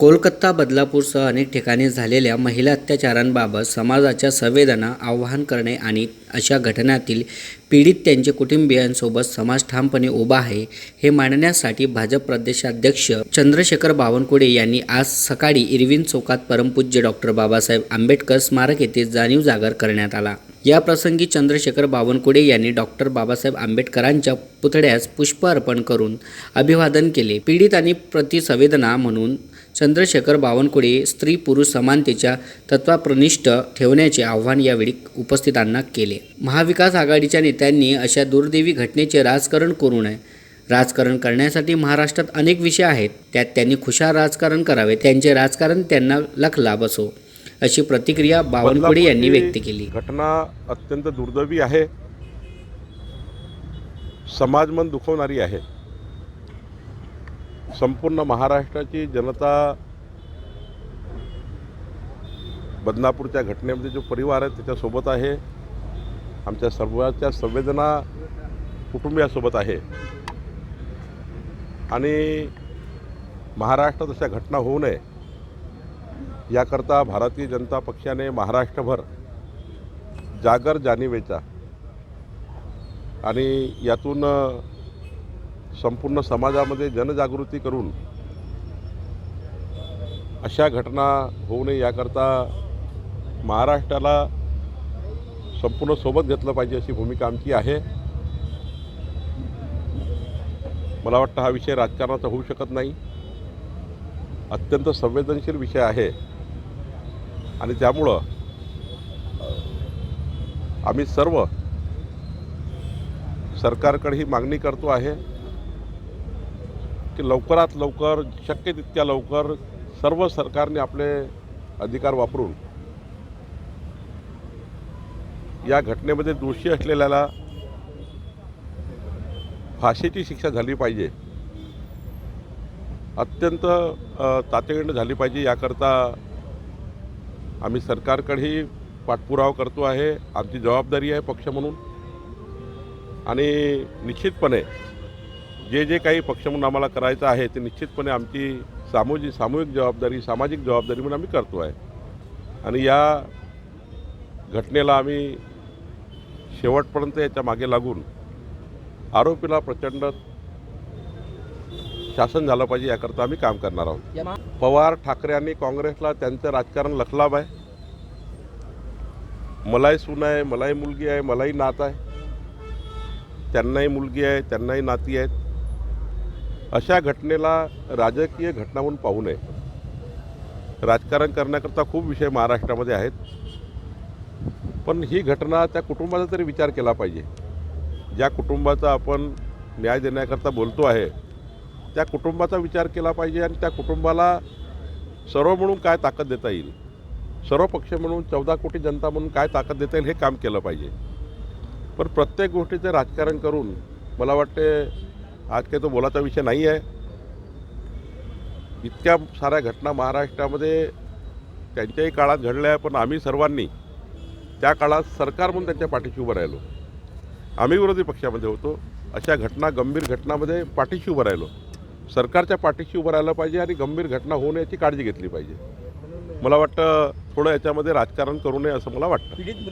कोलकाता बदलापूरसह अनेक ठिकाणी झालेल्या महिला अत्याचारांबाबत समाजाच्या संवेदना आवाहन करणे आणि अशा घटनातील पीडित त्यांचे कुटुंबियांसोबत समाज ठामपणे उभा आहे हे मांडण्यासाठी भाजप प्रदेशाध्यक्ष चंद्रशेखर बावनकुळे यांनी आज सकाळी इरविन चौकात परमपूज्य डॉक्टर बाबासाहेब आंबेडकर स्मारक येथे जाणीव जागर करण्यात आला. या प्रसंगी चंद्रशेखर बावनकुळे यांनी डॉक्टर बाबासाहेब आंबेडकरांच्या पुतळ्यास पुष्प अर्पण करून अभिवादन केले. पीडित आणि प्रतिसंवेदना म्हणून चंद्रशेखर बावनकुळे स्त्री पुरुष समानतेच्या तत्वाप्रनिष्ठ ठेवण्याचे आव्हान यावेळी उपस्थितांना केले. महाविकास आघाडीच्या नेत्यांनी अशा दुर्दैवी घटनेचे राजकारण करू नये. राजकारण करण्यासाठी महाराष्ट्रात अनेक विषय आहेत. त्यात त्यांनी खुशाल राजकारण करावे त्यांचे राजकारण त्यांना लखलाभ असो अशी प्रतिक्रिया बावनकुळे यांनी व्यक्त केली. घटना अत्यंत दुर्दैवी आहे. समाजमन दुखवणारी आहे. संपूर्ण महाराष्ट्राची जनता बदनापूरच्या घटनेमध्ये जो परिवार आहे त्याच्यासोबत आहे. आमच्या सर्वांच्या संवेदना कुटुंबियासोबत आहे. आणि महाराष्ट्रात अशा घटना होऊ नये याकरता भारतीय जनता पक्षाने महाराष्ट्रभर जागर जाणीवेचा आणि यातून संपूर्ण समाजामध्ये जनजागृती करून अशा घटना होऊ नये याकरता महाराष्ट्राला संपूर्ण सोबत घेतलं पाहिजे अशी भूमिका आमची आहे. मला वाटतं हा विषय राजकारणाचा होऊ शकत नाही. अत्यंत संवेदनशील विषय आहे. आणि त्यामुळं आम्ही सर्व सरकारकडे ही मागणी करतो आहे. की लवकरात लवकर शक्य तितक्या लवकर सर्व सरकारने आपले अधिकार वापरून या घटनेमध्ये दोषी असलेल्याला फाशीची शिक्षा झाली पाहिजे. अत्यंत तातडीनं झाली पाहिजे याकरता आम्ही सरकारकडेही पाठपुरावा करतो आहे. आमची जबाबदारी आहे पक्ष म्हणून. आणि निश्चितपणे जे जे काही पक्ष म्हणून आम्हाला करायचं आहे ते निश्चितपणे आमची सामूहिक सामूहिक जबाबदारी सामाजिक जबाबदारी म्हणून आम्ही करतो आहे. आणि या घटनेला आम्ही शेवटपर्यंत याच्या मागे लागून आरोपीला प्रचंड शासन झालं पाहिजे याकरता आम्ही काम करणार आहोत. पवार ठाकरे आणि काँग्रेसला त्यांचं राजकारण लखलाभ आहे. मलाही सून आहे मलाही मुलगी आहे मलाही नात आहे. त्यांनाही मुलगी आहे त्यांनाही नाती आहेत. अशा घटनेला राजकीय घटना म्हणून पाहू नये. राजकारण करण्याकरता खूप विषय महाराष्ट्रामध्ये आहेत. पण ही घटना त्या कुटुंबाचा तरी विचार केला पाहिजे. ज्या कुटुंबाचा आपण न्याय देण्याकरता बोलतो आहे त्या कुटुंबाचा विचार केला पाहिजे आणि त्या कुटुंबाला सर्व म्हणून काय ताकद देता येईल? सर्व पक्ष म्हणून चौदा कोटी जनता म्हणून काय ताकद देता येईल हे काम केलं पाहिजे. पण प्रत्येक गोष्टीचं राजकारण करून मला वाटते आज काही तो बोलाचा विषय नाही आहे. इतक्या साऱ्या घटना महाराष्ट्रामध्ये त्यांच्याही काळात घडल्या पण आम्ही सर्वांनी त्या काळात सरकार म्हणून त्यांच्या पाठीशी उभं राहिलो. आम्ही विरोधी पक्षामध्ये होतो. अशा घटना गंभीर घटनामध्ये पाठीशी उभं राहिलो. सरकारच्या पाठीशी उभं राहिलं पाहिजे आणि गंभीर घटना होऊ नये याची काळजी घेतली पाहिजे. मला वाटतं थोडं याच्यामध्ये राजकारण करू नये असं मला वाटतं. पीडित